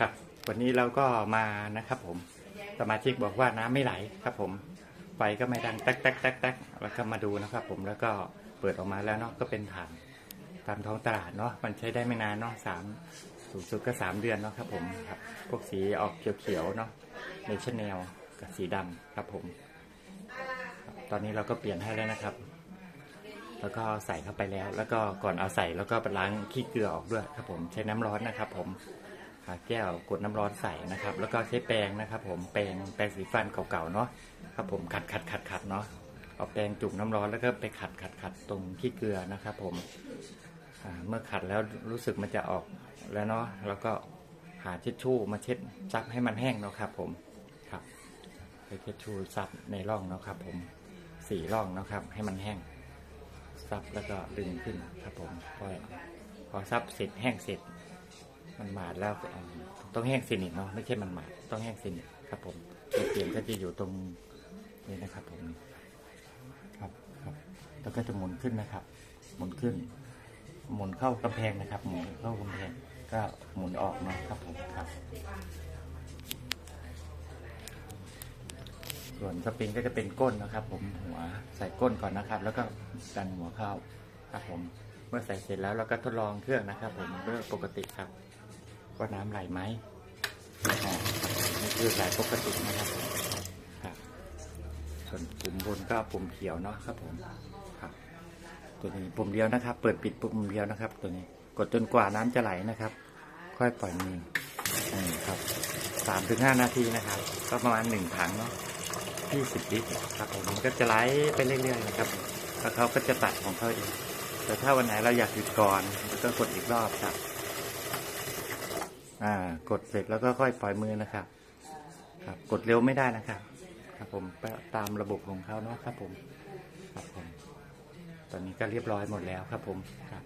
ครับ วันนี้เราก็มานะครับผมสมาชิกบอกว่าน้ำไม่ไหลครับผม ไฟก็ไม่ดังแต๊กแต๊กแต๊กแต๊กแล้วก็มาดูนะครับผมแล้วก็เปิดออกมาแล้วเนาะก็เป็นฐานตามท้องตลาดเนาะมันใช้ได้ไม่นานเนาะสามสูงสุดก็สามเดือนเนาะครับผมครับพวกสีออกเขียวๆเนาะในชแนลกับสีดำครับผมบตอนนี้เราก็เปลี่ยนให้แล้วนะครับ แล้วก็ใส่เข้าไปแล้ว แล้วก็ก่อนเอาใส่แล้วก็ไปล้างขี้เกลือออกด้วยครับผมใช้น้ำร้อนนะครับผม แก้วกดน้ำร้อนใส่นะครับ แล้วก็ใช้แปรงนะครับ ผมแปรงแปรงสีฟันเก่าๆเนาะครับผมขัดขัดขัดขัดเนาะเอาแปรงจุ่มน้ำร้อนแล้วก็ไปขัดขัดขัดตรงขี้เกลือนะครับ ผมเมื่อขัดแล้วรู้สึกมันจะออกแล้วเนาะแล้วก็หาเช็ดชู่มาเช็ดซับให้มันแห้งเนาะครับ ผมครับไปเช็ดชู่ซับในร่องเนาะครับ ผมสี่ร่องเนาะครับ ให้มันแห้งซับแล้วก็ดึงขึ้นครับ ผมพอพอซับเสร็จแห้งเสร็จ มันหมาดแล้วต้องแห้งสนิทเนาะไม่ใช่มันหมาดต้องแห้งสนิทครับ ผมจุดเปลี่ยนก็จะอยู่ตรงนี้นะครับผมครับครับแล้วก็จะหมุนขึ้นนะครับ หมุนขึ้น หมุนเข้ากำแพงนะครับ หมุนเข้ากำแพงก็หมุนออกเนาะครับผมครับ ส่วนสปริงก็จะเป็นก้นนะครับ ผมหัวใส่ก้นก่อนนะครับ แล้วก็ดันหัวเข้าครับผมเมื่อใส่เสร็จแล้วเราก็ทดลองเครื่องนะครับ ผมด้วยปกติครับ ว่าน้ำไหลไหมนี่คือไหลปกตินะครับผมครับส่วนปุ่มบนก็ปุ่มเขียวเนาะครับผมครับตัวนี้ปุ่มเดียวนะครับ เปิดปิดปุ่มเดียวนะครับ ตัวนี้กดจนกว่าน้ำจะไหลนะครับ ค่อยปล่อยมือนี่ครับสามถึงห้านาทีนะครับ ก็ประมาณหนึ่งถังเนาะที่สิบลิตรครับผมมันก็จะไหลไปเรื่อยๆนะครับแล้วเขาก็จะตัดของเขาเองแต่ถ้าวันไหนเราอยากหยุดก่อนก็กดอีกรอบครับ อ่ากดเสร็จแล้วก็ค่อยปล่อยมือนะครับ ครับ กดเร็วไม่ได้นะครับ ครับผมตามระบบของเขาเนาะครับผม ครับผม ตอนนี้ก็เรียบร้อยหมดแล้วครับผม ครับ